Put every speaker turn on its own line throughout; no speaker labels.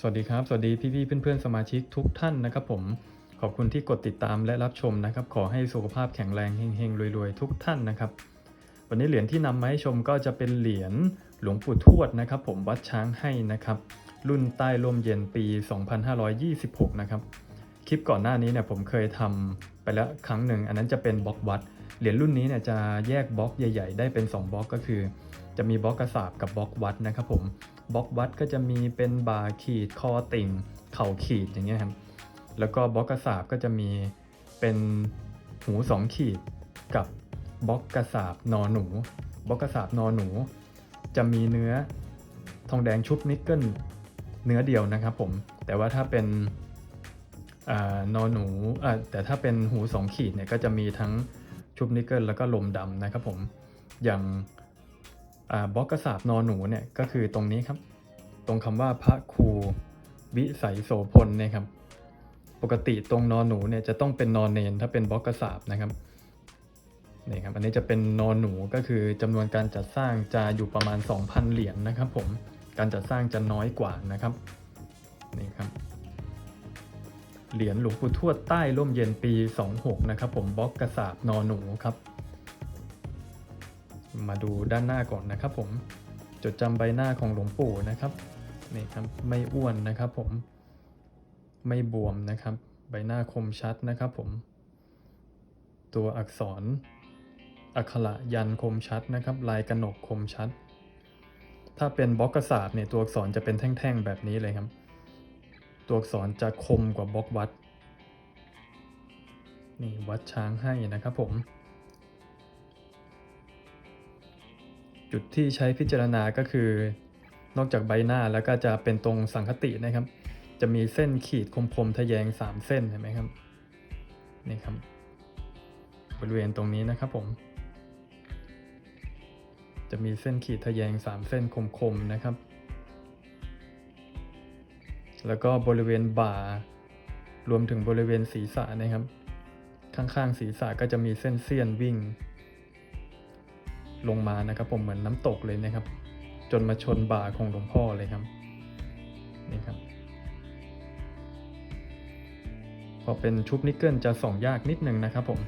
สวัสดีครับ สวัสดีพี่ๆเพื่อนๆสมาชิกทุกท่านนะครับผมขอบคุณที่กดติดตามและรับชมนะครับ ขอให้สุขภาพแข็งแรงเฮงๆรวยๆ ทุกท่านนะครับ วันนี้เหรียญที่นำมาให้ชมก็จะเป็นเหรียญหลวงปู่ทวดนะครับ ผมวัดช้างให้นะครับ รุ่นใต้ลมเย็นปี 2526 นะครับ คลิปก่อนหน้านี้เนี่ยผมเคยทำไปแล้วครั้งหนึ่ง อันนั้นจะเป็นบล็อกวัด เหรียญรุ่นนี้เนี่ยจะแยกบล็อกใหญ่ ๆ ได้เป็น 2บล็อกก็คือ จะมีบล็อกกระสาบกับบล็อกวัดนะครับผมบล็อกวัดก็จะมีเป็นบาขีดคอติ่ง เข่าขีดอย่างเงี้ยครับแล้วก็บล็อกกระสาบก็จะมีเป็นหูสองขีดกับบล็อกกระสาบนอหนูบล็อกกระสาบนอหนู จะมีเนื้อทองแดงชุบนิกเกิลเนื้อเดียวนะครับผมแต่ว่าถ้าเป็นอนอหนูแต่ถ้าเป็นหูสองขีดเนี่ยก็จะมีทั้ง ชุบนิกเกิลแล้วก็ลมดำนะครับผมอย่างาบล็อกกระสาบนอหนูเนี่ยก็คือตรงนี้ครับ ตรงคำว่าพระครูวิสัยโสพลเนี่ยครับ ปกติตรงนอนหนูเนี่ยจะต้องเป็นนอนเนนถ้าเป็นบล็อกกระสาบนะครับนี่ครับอันนี้จะเป็นนอนหนูก็คือจำนวนการจัดสร้างจะอยู่ประมาณ 2,000 เหรียญนะครับผมการจัดสร้างจะน้อยกว่านะครับนี่ครับ เหรียญหลวงปู่ทวดใต้ร่มเย็นปี 26 นะครับผมบล็อกกระสาบนอนหนูครับ มาดูด้านหน้าก่อนนะครับผมจดจำใบหน้าของหลวงปู่นะครับนี่ครับไม่อ้วนนะครับผมไม่บวมนะครับ ใบหน้าคมชัดนะครับผม ตัวอักษร อักขระยันคมชัดนะครับ ลายกระหนกคมชัด ถ้าเป็นบล็อกกระสาบเนี่ยตัวอักษรจะเป็นแท่งๆแบบนี้เลยครับ ตัวอักษรจะคมกว่าบล็อกวัด นี่วัดช้างให้นะครับผม จุดที่ใช้พิจารณาก็คือนอกจากใบหน้าแล้วก็จะเป็นตรงสังคตินะครับ จะมีเส้นขีดคมๆทะแยง 3 เส้นเห็นไหมครับนี่ครับบริเวณตรงนี้นะครับผม จะมีเส้นขีดทะแยง 3 เส้นคมๆนะครับ แล้วก็บริเวณบ่ารวมถึงบริเวณศีรษะนะครับ ข้างๆศีรษะก็จะมีเส้นเสี้ยนวิ่ง ลงมานะครับ ผมเหมือนน้ำตกเลยนะครับ จนมาชนบ่าของหลวงพ่อเลยครับนี่ครับ พอเป็นชุบนิกเกิลจะส่องยากนิดนึงนะครับผม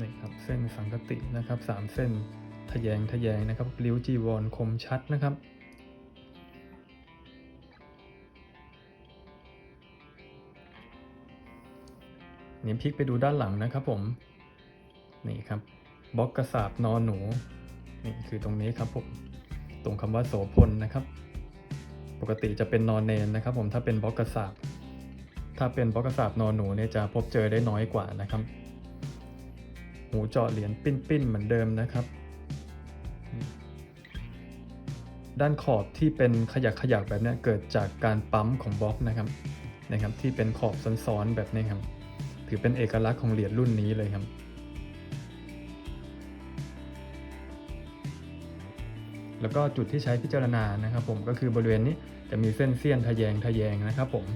นี่ครับเส้นสังกตินะครับสามเส้น ทะแยงทะแยงนะครับริ้วจีวรคมชัดนะครับ นี่พลิกไปดูด้านหลังนะครับผม นี่ครับบล็อกกระสาบนอนหนู นี่คือตรงนี้ครับผม ตรงคำว่าโสพลนะครับ ปกติจะเป็นนอนเนนนะครับ ผมถ้าเป็นบล็อกกระสาบถ้าเป็นบล็อกกระสาบนอนหนูเนี่ยจะพบเจอได้น้อยกว่านะครับ หูเจาะเหรียญปิ้นๆเหมือนเดิมนะครับ ด้านขอบที่เป็นขยักขยักแบบนี้เกิดจากการปั๊มของบล็อกนะครับนะครับ ที่เป็นขอบซ้อนๆแบบนี้ครับ ถือเป็นเอกลักษณ์ของเหรียญรุ่นนี้เลยครับ แล้วก็จุดที่ใช้พิจารณานะครับ ผมก็คือบริเวณนี้จะมีเส้นเสี้ยนทะแยงทะแยงนะครับผม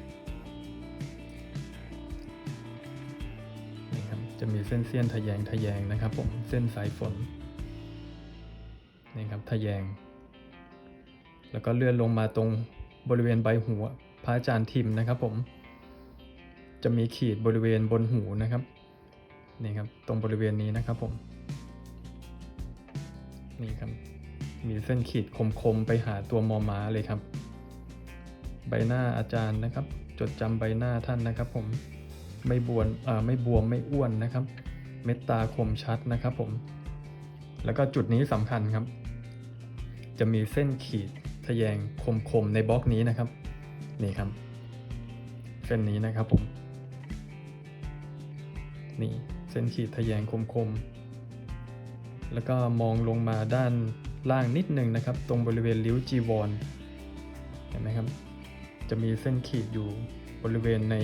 นี่ครับจะมีเส้นเสี้ยนทะแยงทะแยงนะครับ ผมเส้นสายฝนนี่ครับทะแยง แล้วก็เลื่อนลงมาตรงบริเวณใบหัวพระอาจารย์ทิมนะครับผม จะมีขีดบริเวณบนหูนะครับนี่ครับตรงบริเวณนี้นะครับผมนี่ครับมีเส้นขีดคมๆไปหาตัวมอม้าเลยครับ ใบหน้าอาจารย์นะครับ จดจำใบหน้าท่านนะครับ ผมไม่บวนอ่าไม่บวมไม่อ้วนนะครับ เม็ดตาคมชัดนะครับผม แล้วก็จุดนี้สำคัญครับ จะมีเส้นขีด ทะแยงคมๆในบล็อกนี้นะครับ นี่ครับเส้นนี้นะครับผม นี่เส้นขีดทะแยงคมๆ แล้วก็มองลงมาด้านล่างนิดหนึ่งนะครับ ตรงบริเวณริ้วจีวรเห็นไหมครับ จะมีเส้นขีดอยู่บริเวณใน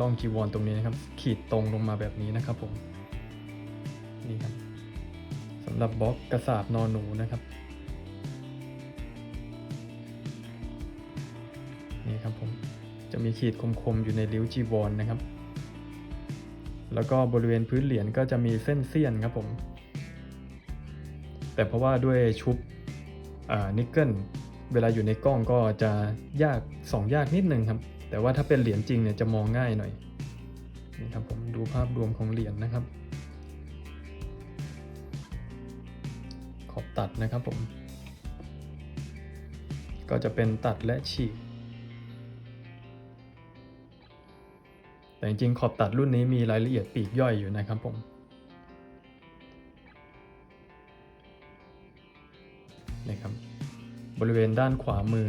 ร่องจีวรตรงนี้นะครับ ขีดตรงลงมาแบบนี้นะครับผม นี่ครับสำหรับบล็อกกระสาบนอนหนูนะครับ นี่ครับผมจะมีขีดคมๆอยู่ในริ้วจีวรนะครับ แล้วก็บริเวณพื้นเหรียญก็จะมีเส้นเสี้ยนครับผม แต่เพราะว่าด้วยชุบนิกเกิลเวลาอยู่ในกล้องก็จะยากสองยากนิดนึงครับ แต่ว่าถ้าเป็นเหรียญจริงเนี่ยจะมองง่ายหน่อยนี่ครับผมดูภาพรวมของเหรียญนะครับ ขอบตัดนะครับผม ก็จะเป็นตัดและฉีก แต่จริงๆขอบตัดรุ่นนี้มีรายละเอียดปีกย่อยอยู่นะครับผมนะครับบริเวณด้านขวามือ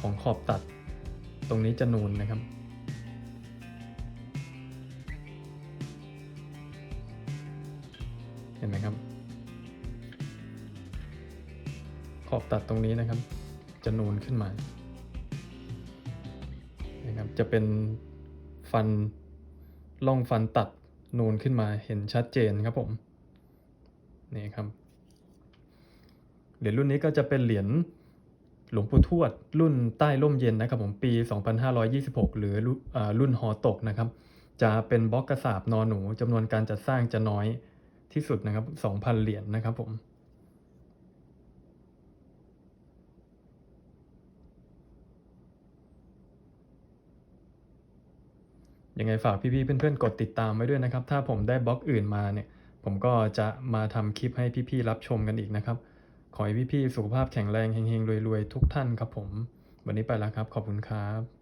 ของขอบตัด ตรงนี้จะนูนนะครับ เห็นไหมครับ ขอบตัดตรงนี้นะครับ จะนูนขึ้นมานะครับจะเป็น ฟันล่องฟันตัดนูนขึ้นมาเห็นชัดเจนครับผม นี่ครับ เหรียญรุ่นนี้ก็จะเป็นเหรียญหลวงปู่ทวด รุ่นใต้ร่มเย็นนะครับผมปี 2526 หรือรุ่นอ่ารุ่นหอตกนะครับ จะเป็นบล็อกกระสาบนอหนูจำนวนการจัดสร้างจะน้อยที่สุดนะครับ 2,000 เหรียญนะครับผม ยังไงฝากพี่ๆเพื่อนๆกดติดตามไว้ด้วยนะครับ ถ้าผมได้บล็อกอื่นมาเนี่ย ผมก็จะมาทำคลิปให้พี่ๆรับชมกันอีกนะครับ ขอให้พี่ๆสุขภาพแข็งแรงเฮงๆรวยๆทุกท่านครับผม วันนี้ไปแล้วครับ ขอบคุณครับ